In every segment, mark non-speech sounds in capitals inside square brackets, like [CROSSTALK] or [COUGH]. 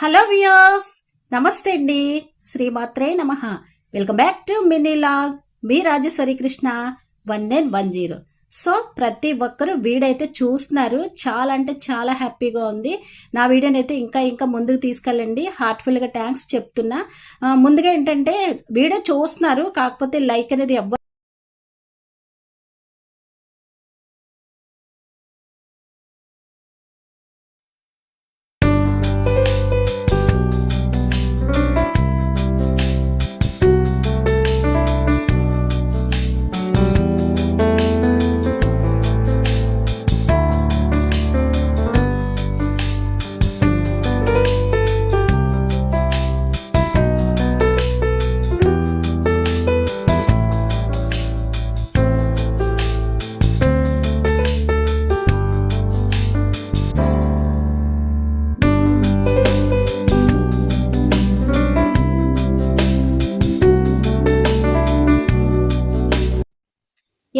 Hello viewers నమస్తే అండి. శ్రీమాత్రే నమ. Welcome back to mini log. Me Rajeshwari Krishna one nine one zero. So ప్రతి ఒక్కరు వీడైతే చూస్తున్నారు. చాలా అంటే చాలా హ్యాపీగా ఉంది. నా వీడియోని అయితే ఇంకా ఇంకా ముందుకు తీసుకెళ్ళండి. హార్ట్ఫుల్గా థ్యాంక్స్ చెప్తున్నా. ముందుగా ఏంటంటే వీడియో చూస్తున్నారు. కాకపోతే లైక్ అనేది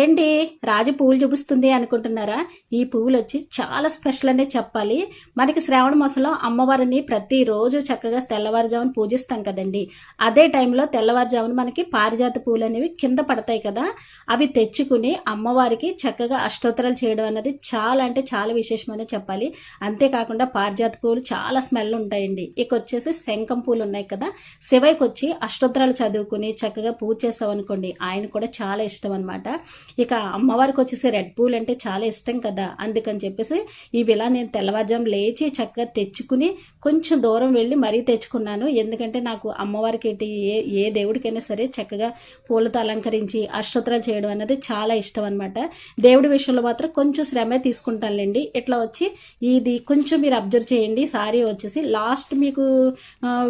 ఏంటి రాజు పువ్వులు చూపిస్తుంది అనుకుంటున్నారా? ఈ పువ్వులు వచ్చి చాలా స్పెషల్ అనే చెప్పాలి. మనకి శ్రావణ మాసంలో అమ్మవారిని ప్రతిరోజు చక్కగా తెల్లవారుజామున పూజిస్తాం కదండి. అదే టైంలో తెల్లవారుజామున మనకి పారిజాత పువ్వులు అనేవి కింద పడతాయి కదా. అవి తెచ్చుకుని అమ్మవారికి చక్కగా అష్టోత్తరాలు చేయడం అనేది చాలా అంటే చాలా విశేషమనే చెప్పాలి. అంతేకాకుండా పారిజాత పువ్వులు చాలా స్మెల్ ఉంటాయండి. ఇక వచ్చేసి శంఖం పూలు ఉన్నాయి కదా. శివయ్యకి వచ్చి అష్టోత్తరాలు చదువుకుని చక్కగా పూజ చేసామనుకోండి ఆయన కూడా చాలా ఇష్టం అనమాట ఇక అమ్మవారికి వచ్చేసి రెడ్ పూలు అంటే చాలా ఇష్టం కదా. అందుకని చెప్పేసి ఇవి ఇలా నేను తెల్లవారుజాము లేచి చక్కగా తెచ్చుకుని కొంచెం దూరం వెళ్ళి మరీ తెచ్చుకున్నాను. ఎందుకంటే నాకు అమ్మవారికి ఏంటి ఏ ఏ దేవుడికైనా సరే చక్కగా పూలతో అలంకరించి అష్టోత్తరాలు చేయడం అనేది చాలా ఇష్టం అనమాట దేవుడి విషయంలో మాత్రం కొంచెం శ్రమే తీసుకుంటానులేండి. ఇట్లా వచ్చి ఇది కొంచెం మీరు అబ్జర్వ్ చేయండి. సారీ వచ్చేసి లాస్ట్ మీకు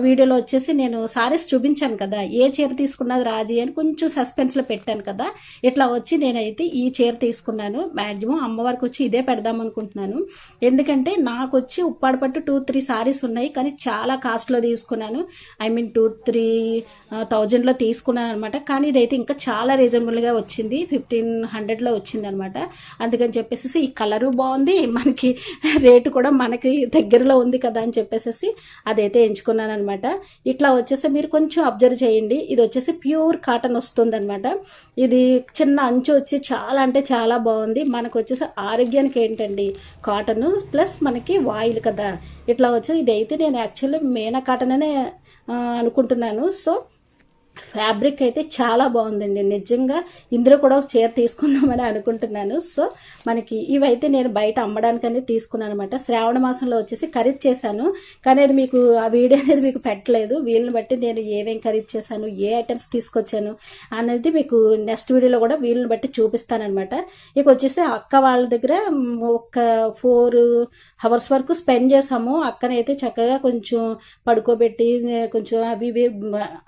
వీడియోలో వచ్చేసి నేను సారీస్ చూపించాను కదా. ఏ చీర తీసుకున్నది రాజీ అని కొంచెం సస్పెన్స్లో పెట్టాను కదా. ఇట్లా వచ్చి నేనైతే ఈ చీర తీసుకున్నాను. మాక్సిమం అమ్మవారికి వచ్చి ఇదే పెడదాం అనుకుంటున్నాను. ఎందుకంటే నాకు వచ్చి ఉప్పాడు పట్టు టూ త్రీ సారీస్ ఉన్నాయి. కానీ చాలా కాస్ట్లో తీసుకున్నాను. ఐ మీన్ టూ త్రీ థౌజండ్లో తీసుకున్నాను అనమాట కానీ ఇదైతే ఇంకా చాలా రీజనబుల్గా వచ్చింది. ఫిఫ్టీన్ హండ్రెడ్లో వచ్చింది అనమాట అందుకని చెప్పేసి ఈ కలరు బాగుంది. మనకి రేటు కూడా మనకి దగ్గరలో ఉంది కదా అని చెప్పేసి అదైతే ఎంచుకున్నాను అనమాట ఇట్లా వచ్చేసి మీరు కొంచెం అబ్జర్వ్ చేయండి. ఇది వచ్చేసి ప్యూర్ కాటన్ వస్తుంది అనమాట ఇది చిన్న అంచు వచ్చి చాలా అంటే చాలా బాగుంది. మనకు వచ్చేసి ఆరోగ్యానికి ఏంటండి కాటన్ ప్లస్ మనకి వాయిల్ కదా. ఇట్లా వచ్చి ఇదైతే నేను యాక్చువల్లీ మేనా కాటన్ అనే అనుకుంటున్నాను. సో ఫ్యాబ్రిక్ అయితే చాలా బాగుందండి. నిజంగా ఇందులో కూడా ఒక చీర తీసుకుందామని అనుకుంటున్నాను. సో మనకి ఇవైతే నేను బయట అమ్మడానికనే తీసుకున్నాను అనమాట శ్రావణ మాసంలో వచ్చేసి ఖరీదు చేశాను. కానీ అది మీకు ఆ వీడియో అనేది మీకు పెట్టలేదు. వీళ్ళని బట్టి నేను ఏమేమి ఖరీదు చేశాను ఏ ఐటమ్స్ తీసుకొచ్చాను అనేది మీకు నెక్స్ట్ వీడియోలో కూడా వీళ్ళని బట్టి చూపిస్తానమాట ఇక వచ్చేసి అక్క వాళ్ళ దగ్గర ఒక ఫోర్ అవర్స్ వరకు స్పెండ్ చేసాము అక్కనైతే చక్కగా కొంచెం పడుకోబెట్టి కొంచెం అవి ఇవి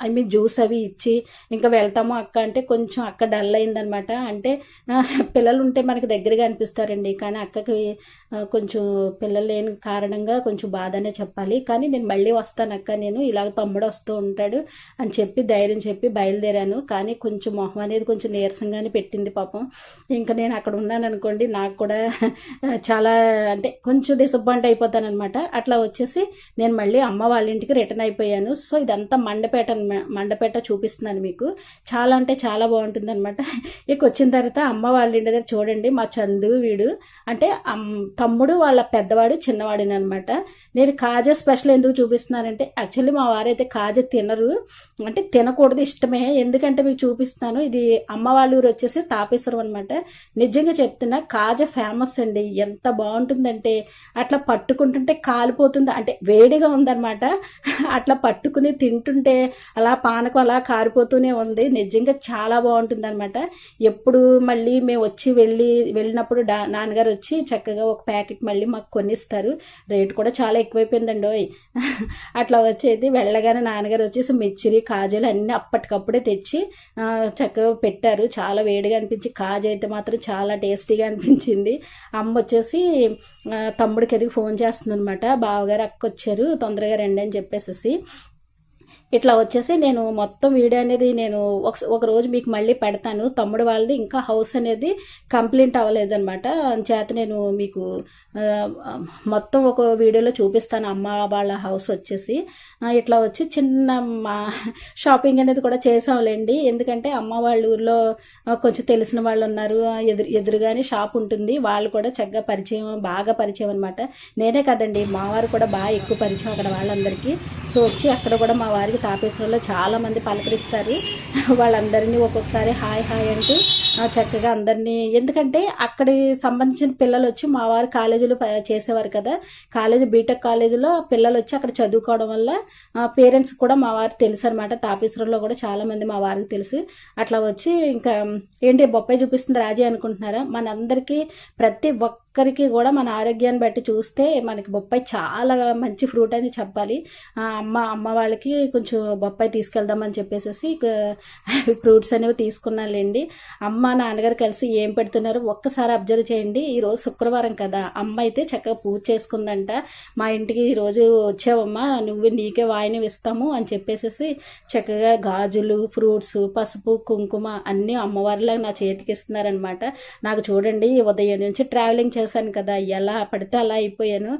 ఐ మీన్ జ్యూస్ అవి ఇచ్చి ఇంకా వెళ్తాము అక్క అంటే కొంచెం అక్క డల్ అయిందనమాట. అంటే పిల్లలు ఉంటే మనకి దగ్గరగా అనిపిస్తారండి. కానీ అక్కకి కొంచెం పిల్లలు లేని కారణంగా కొంచెం బాధనే చెప్పాలి. కానీ నేను మళ్ళీ వస్తాను అక్క. నేను ఇలాగ తమ్ముడు వస్తూ ఉంటాడు అని చెప్పి ధైర్యం చెప్పి బయలుదేరాను. కానీ కొంచెం మొహం అనేది కొంచెం నీరసంగానే పెట్టింది పాపం. ఇంకా నేను అక్కడ ఉన్నాను అనుకోండి నాకు కూడా చాలా అంటే కొంచెం డిసప్పాయింట్ అయిపోతాను అనమాట అట్లా వచ్చేసి నేను మళ్ళీ అమ్మ వాళ్ళ ఇంటికి రిటర్న్ అయిపోయాను. సో ఇదంతా మండపేట మండపేట చూపిస్తున్నాను మీకు. చాలా అంటే చాలా బాగుంటుంది అనమాట ఇక వచ్చిన తర్వాత అమ్మ వాళ్ళ ఇంటి దగ్గర చూడండి మా చందు వీడు. అంటే తమ్ముడు వాళ్ళ పెద్దవాడు చిన్నవాడిని అనమాట నేను కాజా స్పెషల్ ఎందుకు చూపిస్తున్నానంటే యాక్చువల్లీ మా వారైతే కాజా తినరు. అంటే తినకూడదు ఇష్టమే. ఎందుకంటే మీకు చూపిస్తాను ఇది అమ్మ వాళ్ళ ఊరు వచ్చేసి తాపేశ్వరం అనమాట నిజంగా చెప్తున్నా కాజా ఫేమస్ అండి. ఎంత బాగుంటుందంటే అట్లా పట్టుకుంటుంటే కాలిపోతుంది. అంటే వేడిగా ఉందన్నమాట. అట్లా పట్టుకుని తింటుంటే అలా పానకం అలా కారిపోతూనే ఉంది. నిజంగా చాలా బాగుంటుంది అనమాట ఎప్పుడు మళ్ళీ మేము వచ్చి వెళ్ళి వెళ్ళినప్పుడు డా- నాన్నగారు వచ్చి చక్కగా ఒక ప్యాకెట్ మళ్ళీ మాకు కొనిస్తారు. రేటు కూడా చాలా ఎక్కువైపోయిందండి ఓయ్. [LAUGHS] అట్లా వచ్చేది. వెళ్ళగానే నాన్నగారు వచ్చేసి మిచ్చిరి కాజలు అన్నీ అప్పటికప్పుడే తెచ్చి చక్కగా పెట్టారు. చాలా వేడిగా అనిపించి కాజు అయితే మాత్రం చాలా టేస్టీగా అనిపించింది. అమ్మ వచ్చేసి తమ్ముడికి ఎదిగి ఫోన్ చేస్తుంది అనమాట బావగారు అక్క వచ్చారు తొందరగా రండి అని చెప్పేసేసి. ఇట్లా వచ్చేసి నేను మొత్తం వీడియో అనేది నేను ఒక ఒక రోజు మీకు మళ్ళీ పెడతాను. తమ్ముడు వాళ్ళది ఇంకా హౌస్ అనేది కంప్లీట్ అవ్వలేదనమాట చేత నేను మీకు మొత్తం ఒక వీడియోలో చూపిస్తాను అమ్మ వాళ్ళ హౌస్ వచ్చేసి. ఇట్లా వచ్చి చిన్న మా షాపింగ్ అనేది కూడా చేసాంలేండి. ఎందుకంటే అమ్మ వాళ్ళ ఊర్లో కొంచెం తెలిసిన వాళ్ళు ఉన్నారు. ఎదురు ఎదురుగానే షాప్ ఉంటుంది. వాళ్ళు కూడా చక్కగా పరిచయం బాగా పరిచయం అనమాట నేనే కదండి మా వారు కూడా బాగా ఎక్కువ పరిచయం అక్కడ వాళ్ళందరికీ. సో వచ్చి అక్కడ కూడా మా వారికి తాపేశ్వరంలో చాలామంది పలకరిస్తారు. [LAUGHS] వాళ్ళందరినీ ఒక్కొక్కసారి హాయ్ హాయ్ అంటూ చక్కగా అందరినీ ఎందుకంటే అక్కడి సంబంధించిన పిల్లలు వచ్చి మా వారు కాలేజీలో చేసేవారు కదా. కాలేజీ బీటెక్ కాలేజీలో పిల్లలు వచ్చి అక్కడ చదువుకోవడం వల్ల పేరెంట్స్ కూడా మా వారు తెలుసు అనమాట తాపేశ్వరంలో కూడా చాలా మంది మా వారికి తెలుసు. అట్లా వచ్చి ఇంకా ఏంటి బొప్పాయి చూపిస్తుంది రాజీ అనుకుంటున్నారా? మనందరికీ ప్రతి ఒక్కరికి కూడా మన ఆరోగ్యాన్ని బట్టి చూస్తే మనకి బొప్పాయి చాలా మంచి ఫ్రూట్ అని చెప్పాలి. అమ్మ అమ్మ వాళ్ళకి కొంచెం బొప్పాయి తీసుకెళ్దామని చెప్పేసి ఫ్రూట్స్ అనేవి తీసుకున్నానులేండి అమ్మ నాన్నగారు కలిసి ఏం పెడుతున్నారో ఒక్కసారి అబ్జర్వ్ చేయండి. ఈ రోజు శుక్రవారం కదా అమ్మ అయితే చక్కగా పూజ చేసుకుందంట. మా ఇంటికి ఈరోజు వచ్చావమ్మ వచ్చావమ్మా నువ్వు నీకే వాయిని ఇస్తాము అని చెప్పేసి చక్కగా గాజులు ఫ్రూట్స్ పసుపు కుంకుమ అన్నీ అమ్మవారిలా నా చేతికి ఇస్తున్నారనమాట నాకు చూడండి ఉదయం నుంచి ట్రావెలింగ్ చేశాను కదా ఎలా పడితే అలా అయిపోయాను.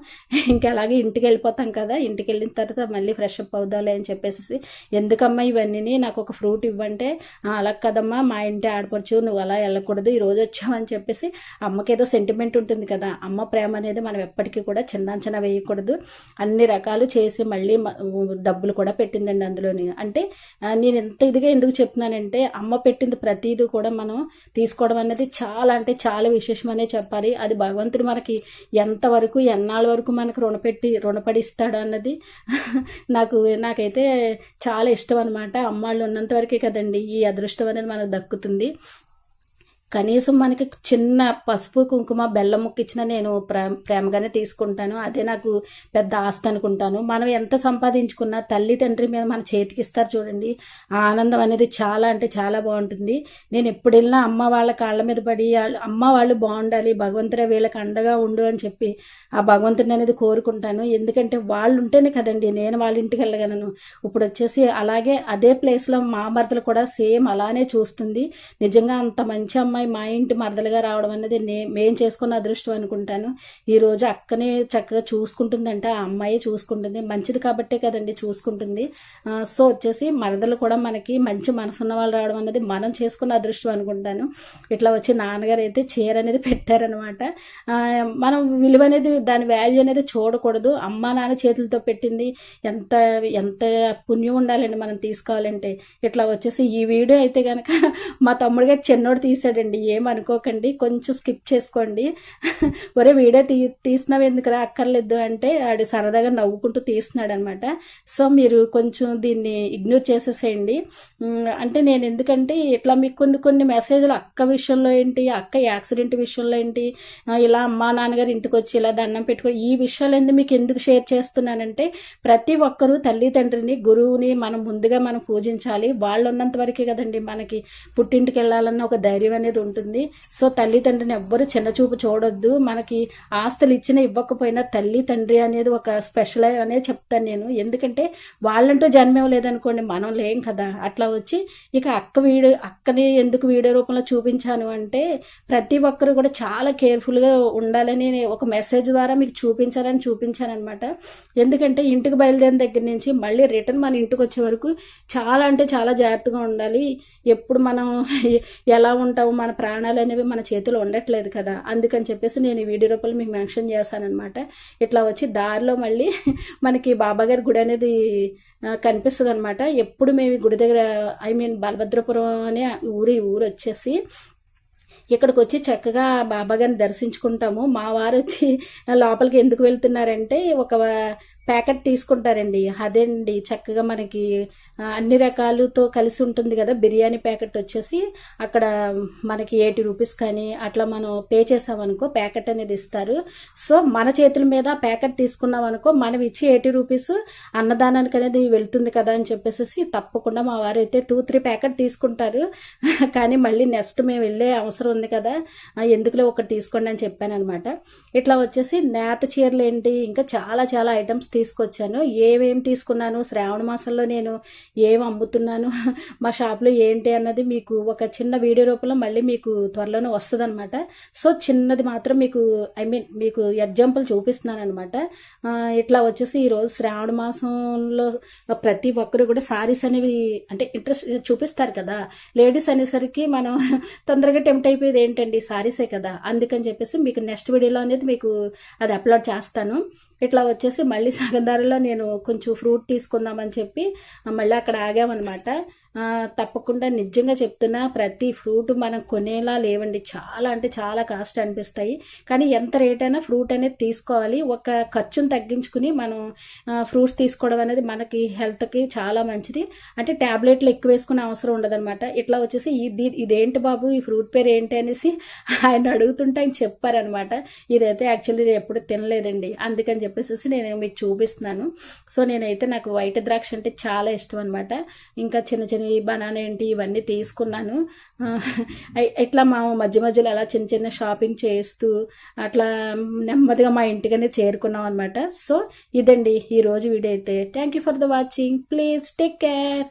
ఇంకా అలాగే ఇంటికి వెళ్ళిపోతాం కదా ఇంటికి వెళ్ళిన తర్వాత మళ్ళీ ఫ్రెష్ అప్ అవుదాలే అని చెప్పేసి ఎందుకమ్మా ఇవన్నీ నాకు ఒక ఫ్రూట్ ఇవ్వంటే అలా కదమ్మా మా ఇంటి ఆడపడుచు నువ్వు అలా వెళ్ళకూడదు ఈ రోజు వచ్చావని చెప్పేసి అమ్మకి ఏదో సెంటిమెంట్ ఉంటుంది కదా అమ్మ ప్రేమ అనేది మనం ఎప్పటికీ కూడా చిన్నాంచన వేయకూడదు. అన్ని రకాలు చేసి మళ్ళీ డబ్బులు కూడా పెట్టిందండి అందులోని. అంటే నేను ఎంత ఇదిగా ఎందుకు చెప్తున్నానంటే అమ్మ పెట్టింది ప్రతిదీ కూడా మనం తీసుకోవడం అనేది చాలా అంటే చాలా విశేషమనే చెప్పాలి. అది భగవంతుడు మనకి ఎంతవరకు ఎన్నాళ్ళ వరకు మనకు రుణపెట్టి రుణపడి ఇస్తాడు అన్నది [LAUGHS] నాకు నాకైతే చాలా ఇష్టం అనమాట అమ్మాళ్ళు ఉన్నంత వరకే కదండి ఈ అదృష్టం అనేది మనకు దక్కుతుంది. కనీసం మనకి చిన్న పసుపు కుంకుమ బెల్లం ముక్క నేను ప్రేమ ప్రేమగానే తీసుకుంటాను. అదే నాకు పెద్ద ఆస్తి అనుకుంటాను. మనం ఎంత సంపాదించుకున్నా తల్లి తండ్రి మీద మన చేతికి ఇస్తారు చూడండి. ఆ ఆనందం అనేది చాలా అంటే చాలా బాగుంటుంది. నేను ఎప్పుడు వెళ్ళినా అమ్మ వాళ్ళ కాళ్ళ మీద పడి అమ్మ వాళ్ళు బాగుండాలి భగవంతుడే వీళ్ళకి అండగా ఉండు అని చెప్పి ఆ భగవంతుడిని అనేది కోరుకుంటాను. ఎందుకంటే వాళ్ళు ఉంటేనే కదండి నేను వాళ్ళ ఇంటికి వెళ్ళగలను. ఇప్పుడు వచ్చేసి అలాగే అదే ప్లేస్లో మా భర్తలు కూడా సేమ్ అలానే చూస్తుంది. నిజంగా అంత మంచి అమ్మాయి మా ఇంటి మరదలుగా రావడం అనేది నే మేం చేసుకున్న అదృష్టం అనుకుంటాను. ఈ రోజు అక్కనే చక్కగా చూసుకుంటుందంటే ఆ అమ్మాయి చూసుకుంటుంది. మంచిది కాబట్టే కదండి చూసుకుంటుంది. సో వచ్చేసి మరదలు కూడా మనకి మంచి మనసున్న వాళ్ళు రావడం అనేది మనం చేసుకున్న అదృష్టం అనుకుంటాను. ఇట్లా వచ్చి నాన్నగారు అయితే చీర అనేది పెట్టారనమాట. మనం విలువ అనేది దాని వాల్యూ అనేది చూడకూడదు. అమ్మ నాన్న చేతులతో పెట్టింది. ఎంత ఎంత పుణ్యం ఉండాలండి మనం తీసుకోవాలంటే. ఇట్లా వచ్చేసి ఈ వీడియో అయితే కనుక మా తమ్ముడిగా చిన్నోడు తీసాడండి. ఏమనుకోకండి కొంచెం స్కిప్ చేసుకోండి. [LAUGHS] ఒరే వీడియో తీ తీసినావు ఎందుకురా అక్కర్లేదు అంటే ఆడు సరదాగా నవ్వుకుంటూ తీస్తున్నాడు అనమాట సో మీరు కొంచెం దీన్ని ఇగ్నోర్ చేసేసేయండి. అంటే నేను ఎందుకంటే ఇట్లా మీకు కొన్ని కొన్ని మెసేజ్లు అక్క విషయంలో ఏంటి అక్క యాక్సిడెంట్ విషయంలో ఏంటి ఇలా అమ్మా నాన్నగారు ఇంటికి వచ్చి ఇలా దండం పెట్టుకో ఈ విషయాలన్నీ మీకు ఎందుకు షేర్ చేస్తున్నానంటే ప్రతి ఒక్కరూ తల్లిదండ్రిని గురువుని మనం ముందుగా మనం పూజించాలి. వాళ్ళు ఉన్నంత వరకే కదండి మనకి పుట్టింటికి వెళ్ళాలన్న ఒక ధైర్యం అనేది ఉంటుంది. సో తల్లి తండ్రిని ఎవ్వరు చిన్న చూపు చూడొద్దు. మనకి ఆస్తులు ఇచ్చినా ఇవ్వకపోయినా తల్లి తండ్రి అనేది ఒక స్పెషల్ అనే చెప్తాను నేను. ఎందుకంటే వాళ్ళంటూ జన్మ ఇవ్వలేదనుకోండి మనం లేం కదా. అట్లా వచ్చి ఇక అక్క వీడియో అక్కని ఎందుకు వీడియో రూపంలో చూపించాను అంటే ప్రతి ఒక్కరు కూడా చాలా కేర్ఫుల్గా ఉండాలని ఒక మెసేజ్ ద్వారా మీకు చూపించాలని చూపించాను అనమాట ఎందుకంటే ఇంటికి బయలుదేరిన దగ్గర నుంచి మళ్ళీ రిటర్న్ మన ఇంటికి వచ్చే వరకు చాలా అంటే చాలా జాగ్రత్తగా ఉండాలి. ఎప్పుడు మనం ఎలా ఉంటాము మన ప్రాణాలు అనేవి మన చేతిలో ఉండట్లేదు కదా. అందుకని చెప్పేసి నేను ఈ వీడియో రూపంలో మీకు మెన్షన్ చేశానమాట ఇట్లా వచ్చి దారిలో మళ్ళీ [LAUGHS] మనకి బాబాగారి గుడి అనేది కనిపిస్తుంది అనమాట ఎప్పుడు మేము గుడి దగ్గర ఐ మీన్ బలభద్రపురం అనే ఊరి ఊరు వచ్చేసి ఇక్కడికి వచ్చి చక్కగా బాబాగారిని దర్శించుకుంటాము. మా వారు వచ్చి లోపలికి ఎందుకు వెళ్తున్నారంటే ఒక ప్యాకెట్ తీసుకుంటారండి. అదేండి చక్కగా మనకి అన్ని రకాలతో కలిసి ఉంటుంది కదా బిర్యానీ ప్యాకెట్ వచ్చేసి అక్కడ మనకి ఎయిటీ రూపీస్ కానీ అట్లా మనం పే చేసామనుకో ప్యాకెట్ అనేది ఇస్తారు. సో మన చేతుల మీద ప్యాకెట్ తీసుకున్నాం అనుకో మనం ఇచ్చి ఎయిటీ రూపీస్ అన్నదానానికి అనేది వెళ్తుంది కదా అని చెప్పేసి తప్పకుండా మా వారు అయితే టూ త్రీ ప్యాకెట్ తీసుకుంటారు. [LAUGHS] కానీ మళ్ళీ నెక్స్ట్ మేము వెళ్ళే అవసరం ఉంది కదా ఎందుకులో ఎందుకులే ఒకటి తీసుకోండి అని చెప్పాను అనమాట ఇట్లా వచ్చేసి నేత చీరలు ఏంటి ఇంకా చాలా చాలా ఐటమ్స్ తీసుకొచ్చాను. ఏమేమి తీసుకున్నాను శ్రావణ మాసంలో నేను ఏం అమ్ముతున్నాను? మా షాప్లో ఏంటి అన్నది మీకు ఒక చిన్న వీడియో రూపంలో మళ్ళీ మీకు త్వరలోనే వస్తుంది అనమాట సో చిన్నది మాత్రం మీకు ఐ మీన్ మీకు ఎగ్జాంపుల్ చూపిస్తున్నాను అనమాట ఇట్లా వచ్చేసి ఈరోజు శ్రావణ మాసంలో ప్రతి ఒక్కరు కూడా సారీస్ అనేవి అంటే ఇంట్రెస్ట్ చూపిస్తారు కదా. లేడీస్ అనేసరికి మనం తొందరగా టెంప్ట్ అయిపోయేది ఏంటండి? సారీసే కదా. అందుకని చెప్పేసి మీకు నెక్స్ట్ వీడియోలో అనేది మీకు అది అప్లోడ్ చేస్తాను. ఇట్లా వచ్చేసి మళ్ళీ సగం దారిలో నేను కొంచెం ఫ్రూట్ తీసుకుందామని చెప్పి మళ్ళీ అక్కడ ఆగామన్నమాట. తప్పకుండా నిజంగా చెప్తున్నా ప్రతి ఫ్రూట్ మనం కొనేలా లేవండి. చాలా అంటే చాలా కాస్ట్ అనిపిస్తాయి. కానీ ఎంత రేట్ అయినా ఫ్రూట్ అనేది తీసుకోవాలి. ఒక ఖర్చును తగ్గించుకుని మనం ఫ్రూట్స్ తీసుకోవడం అనేది మనకి హెల్త్కి చాలా మంచిది. అంటే ట్యాబ్లెట్లు ఎక్కువ వేసుకునే అవసరం ఉండదన్నమాట. ఇట్లా వచ్చేసి ఇది ఇదేంటి బాబు? ఈ ఫ్రూట్ పేరు ఏంటి అనేసి ఆయన అడుగుతుంటే ఆయన చెప్పారనమాట ఇదైతే యాక్చువల్లీ నేను ఎప్పుడు తినలేదండి. అందుకని చెప్పేసి నేను మీకు చూపిస్తున్నాను. సో నేనైతే నాకు వైట్ ద్రాక్ష అంటే చాలా ఇష్టం అనమాట ఇంకా చిన్న చిన్న బనానా ఏంటి ఇవన్నీ తీసుకున్నాను. ఇట్లా మా మధ్య మధ్యలో అలా చిన్న చిన్న షాపింగ్ చేస్తూ అట్లా నెమ్మదిగా మా ఇంటికనే చేరుకున్నాం అనమాట సో ఇదండి ఈరోజు వీడియో అయితే. Thank you for the watching please take care